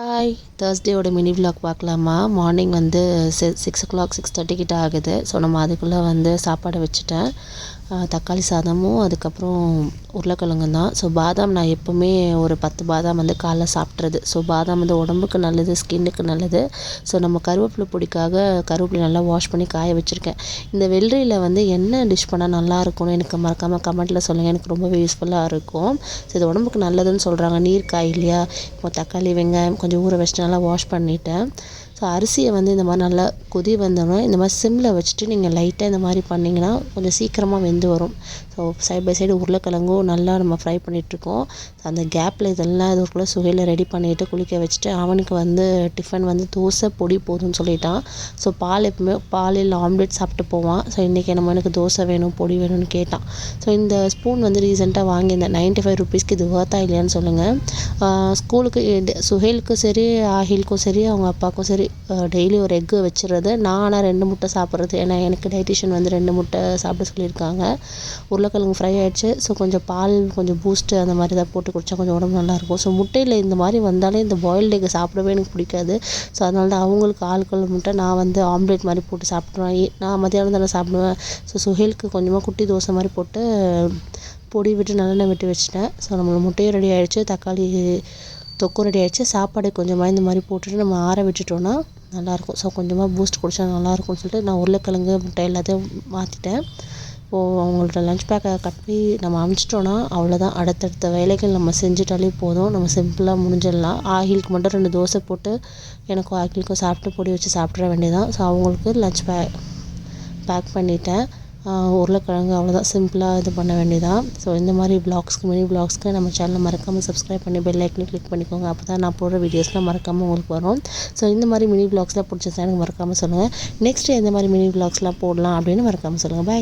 uh, hi தேர்ஸ்டேயோட mini vlog பார்க்கலாமா? Morning வந்து six o'clock six thirty கிட்ட ஆகுது. ஸோ நம்ம அதுக்குள்ளே வந்து சாப்பாடை வச்சுட்டேன். தக்காளி சாதமும் அதுக்கப்புறம் உருளைக்கிழங்கு தான். ஸோ பாதாம் நான் எப்போவுமே ஒரு பத்து பாதாம் வந்து காலைல சாப்பிட்றது ஸோ பாதாம் வந்து உடம்புக்கு நல்லது ஸ்கின்னுக்கு நல்லது. ஸோ நம்ம கருவேப்பிலை பொடிக்காக கருவேப்பிலை நல்லா வாஷ் பண்ணி காய வச்சுருக்கேன். இந்த வெள்ளரியில் வந்து என்ன டிஷ் பண்ணால் நல்லாயிருக்கும்னு எனக்கு மறக்காமல் கமெண்ட்டில் சொல்லுங்கள் எனக்கு ரொம்பவே யூஸ்ஃபுல்லாக இருக்கும். ஸோ இது உடம்புக்கு நல்லதுன்னு சொல்கிறாங்க நீர் காய் இல்லையா? இப்போ தக்காளி வெங்காயம் கொஞ்சம் ஊற வச்சுட்டு நல்லா வாஷ் பண்ணிட்டேன். ஸோ அரிசியை வந்து இந்த மாதிரி நல்லா கொதி வந்தோடனே இந்த மாதிரி சிம்மில் வச்சுட்டு நீங்கள் லைட்டாக இந்த மாதிரி பண்ணிங்கன்னா கொஞ்சம் சீக்கிரமாக வெந்து வரும். ஸோ சைட் பை சைடு உருளைக்கிழங்கும் நல்லா நம்ம ஃப்ரை பண்ணிகிட்ருக்கோம் அந்த கேப்பில் இதெல்லாம் இதுக்குள்ளே சுகையில் ரெடி பண்ணிவிட்டு குளிக்க வச்சுட்டு அவனுக்கு வந்து டிஃபன் வந்து தோசை பொடி போதும்னு சொல்லிட்டான். ஸோ பால் எப்பவுமே பால் இல்லை ஆம்லெட் சாப்பிட்டு போவான். ஸோ இன்றைக்கி நம்ம எனக்கு தோசை வேணும் பொடி வேணும்னு கேட்டான். ஸோ இந்த ஸ்பூன் வந்து ரீசெண்டாக வாங்கியிருந்தேன். நைன்ட்டி ஃபைவ் ருபீஸ்க்கு இது ஒர்த்தா இல்லையான்னு சொல்லுங்கள் ஸ்கூலுக்கு சுஹேலுக்கும் சரி ஆஹிலுக்கும் சரி அவங்க அப்பாவுக்கும் சரி டெய்லி ஒரு எக்கு வச்சிடுறது. நான் ஆனால் ரெண்டு முட்டை சாப்பிட்றது. ஏன்னா எனக்கு டைட்டிஷியன் வந்து ரெண்டு முட்டை சாப்பிட சொல்லியிருக்காங்க. உருளை உருளைக்கிழங்கு ஃப்ரை ஆகிடுச்சு ஸோ கொஞ்சம் பால் கொஞ்சம் பூஸ்ட்டு அந்த மாதிரி ஏதாவது போட்டு குடித்தா கொஞ்சம் உடம்பு நல்லாயிருக்கும் ஸோ முட்டையில் இந்த மாதிரி வந்தாலே இந்த பாயில்டு எக் சாப்பிடவே எனக்கு பிடிக்காது. ஸோ அதனால தான் அவங்களுக்கு ஆளுக்குள்ள முட்டை நான் வந்து ஆம்லேட் மாதிரி போட்டு சாப்பிட்ருவேன் நான் மத்தியானம் தானே சாப்பிடுவேன். ஸோ சுஹேலுக்கு கொஞ்சமாக குட்டி தோசை மாதிரி போட்டு பொடி விட்டு நல்லெண்ணெய் விட்டு வச்சுட்டேன். ஸோ நம்மளோட முட்டையும் ரெடி ஆகிடுச்சு தக்காளி தொக்கும் ரெடி ஆகிடுச்சு சாப்பாடு கொஞ்சமாக இந்த மாதிரி போட்டுட்டு நம்ம ஆற விட்டுட்டோன்னா நல்லாயிருக்கும் ஸோ கொஞ்சமாக பூஸ்ட் குடித்தா நல்லாயிருக்கும்னு சொல்லிட்டு நான் உருளைக்கிழங்கு முட்டை எல்லாத்தையும் மாற்றிட்டேன் இப்போது அவங்கள்ட்ட லஞ்ச் பேக்கை கட் பண்ணி நம்ம அமுச்சிட்டோன்னா அவ்வளோதான் அடுத்தடுத்த வேலைகள் நம்ம செஞ்சுட்டாலே போதும். நம்ம சிம்பிளாக முடிஞ்சிடலாம். ஆகிலுக்கு மட்டும் ரெண்டு தோசை போட்டு எனக்கும் ஆகிலுக்கும் சாப்பிட்டு பொடி வச்சு சாப்பிட்ற வேண்டியதான் ஸோ அவங்களுக்கு லஞ்ச் பே பேக் பண்ணிட்டேன். உருளைக்கிழங்கு அவ்வளோதான் சிம்பிளாக இது பண்ண வேண்டியதான் ஸோ இந்த மாதிரி பிளாக்ஸ்க்கு மினி பிளாக்ஸ்க்கு நம்ம சேனலை மறக்காமல் சப்ஸ்கிரைப் பண்ணி பெல் ஐக்கனை கிளிக் பண்ணிக்கோங்க. அப்போ தான் நான் போடுற வீடியோஸ்லாம் மறக்காமல் உங்களுக்கு வரும். ஸோ இந்த மாதிரி மினி பிளாக்ஸ்லாம் பிடிச்சதா எனக்கு மறக்காமல் சொல்லுங்கள் நெக்ஸ்ட் எந்த மாதிரி மினி பிளாக்ஸ்லாம் போடலாம் அப்படின்னு மறக்காமல் சொல்லுங்கள் பாய்